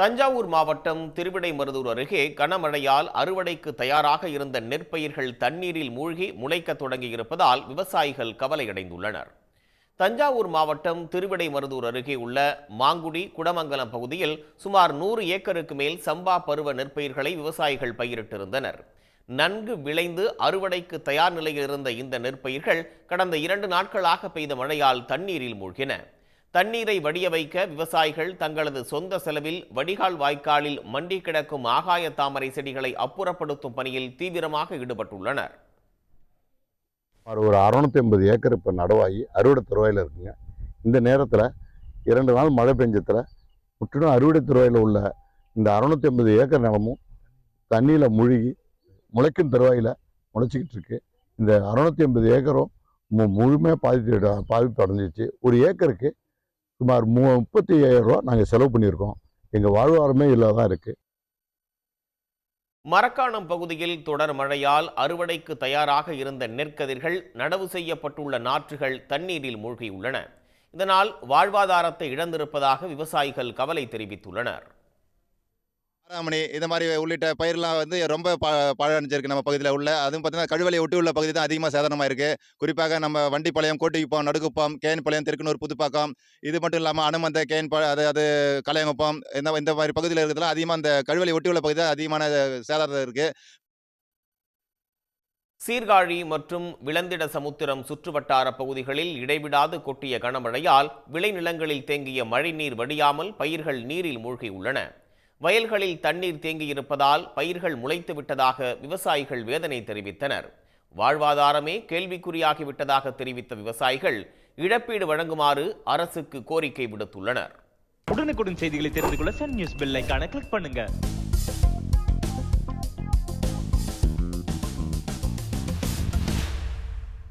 தஞ்சாவூர் மாவட்டம் திருவிடைமருதூர் அருகே கனமழையால் அறுவடைக்கு தயாராக இருந்த நெற்பயிர்கள் தண்ணீரில் மூழ்கி முளைக்கத் தொடங்கியிருப்பதால் விவசாயிகள் கவலையடைந்துள்ளனர். தஞ்சாவூர் மாவட்டம் திருவிடைமருதூர் அருகே உள்ள மாங்குடி குடமங்கலம் பகுதியில் சுமார் நூறு ஏக்கருக்கு மேல் சம்பா பருவ நெற்பயிர்களை விவசாயிகள் பயிரிட்டிருந்தனர். நன்கு விளைந்து அறுவடைக்கு தயார் நிலையில் இருந்த இந்த நெற்பயிர்கள் கடந்த இரண்டு நாட்களாக பெய்த மழையால் தண்ணீரில் மூழ்கின. தண்ணீரை வடிய வைக்க விவசாயிகள் தங்களது சொந்த செலவில் வடிகால் வாய்க்காலில் மண்டி கிடக்கும் ஆகாய தாமரை செடிகளை அப்புறப்படுத்தும் பணியில் தீவிரமாக ஈடுபட்டுள்ளனர். ஒரு அறுநூத்தி ஐம்பது ஏக்கர் இப்போ நடவாகி அறுவடை துறையில் இருக்குங்க. இந்த நேரத்தில் இரண்டு நாள் மழை பெஞ்சத்தில் முற்றிலும் அறுவடை தருவாயில் உள்ள இந்த அறுநூத்தி ஐம்பது ஏக்கர் நிலமும் தண்ணியில் முழுகி முளைக்கும் தருவாயில் முளைச்சிக்கிட்டு இருக்கு. இந்த அறுநூத்தி ஐம்பது ஏக்கரும் மு- முழுமையாக பாதிப்பு பாதிப்பு அடைஞ்சிச்சு ஒரு ஏக்கருக்கு சுமார் மு முப்பத்தி ஐயாயிரரூவா நாங்கள் செலவு பண்ணியிருக்கோம். எங்கள் வாழ்வாரமே இல்லாதான் இருக்குது மரக்காணம் பகுதியில் தொடர் மழையால் அறுவடைக்கு தயாராக இருந்த நெற்கதிர்கள் நடவு செய்யப்பட்டுள்ள நாற்றுகள் தண்ணீரில் மூழ்கியுள்ளன. இதனால் வாழ்வாதாரத்தை இழந்திருப்பதாக விவசாயிகள் கவலை தெரிவித்துள்ளனர். ஆராமணி இந்த மாதிரி உள்ளிட்ட பயிரெலாம் வந்து ரொம்ப ப பழனிச்சிருக்கு நம்ம பகுதியில் உள்ள. அதுவும் பார்த்தீங்கன்னா கழுவலை ஒட்டி உள்ள பகுதி தான் அதிகமாக சேதனமாக இருக்குது குறிப்பாக நம்ம வண்டிப்பாளையம் கோட்டிக்குப்பம் நடுக்குப்பம் கேன்பாளையம் திருக்கனூர் புதுப்பாக்கம் இது மட்டும் இல்லாமல் அனுமந்த கேன் அது அது கலையங்குப்பம் இந்த இந்த மாதிரி பகுதியில் இருக்கிறதுலாம் அதிகமாக அந்த கழுவலை ஒட்டி உள்ள பகுதி தான் அதிகமான சேதாரம் இருக்குது சீர்காழி மற்றும் விளந்திட சமுத்திரம் சுற்றுவட்டார பகுதிகளில் இடைவிடாது கொட்டிய கனமழையால் விளைநிலங்களில் தேங்கிய மழைநீர் வடியாமல் பயிர்கள் நீரில் மூழ்கியுள்ளன வயல்களில் தண்ணீர் தேங்கியிருப்பதால் பயிர்கள் முளைத்து விட்டதாக விவசாயிகள் வேதனை தெரிவித்தனர். வாழ்வாதாரமே கேள்விக்குறியாகிவிட்டதாக தெரிவித்த விவசாயிகள் இழப்பீடு வழங்குமாறு அரசுக்கு கோரிக்கை விடுத்துள்ளனர். உடனுக்குடன் செய்திகளை தெரிந்து கொள்ள சன் நியூஸ் பெல் கிளிக் பண்ணுங்க.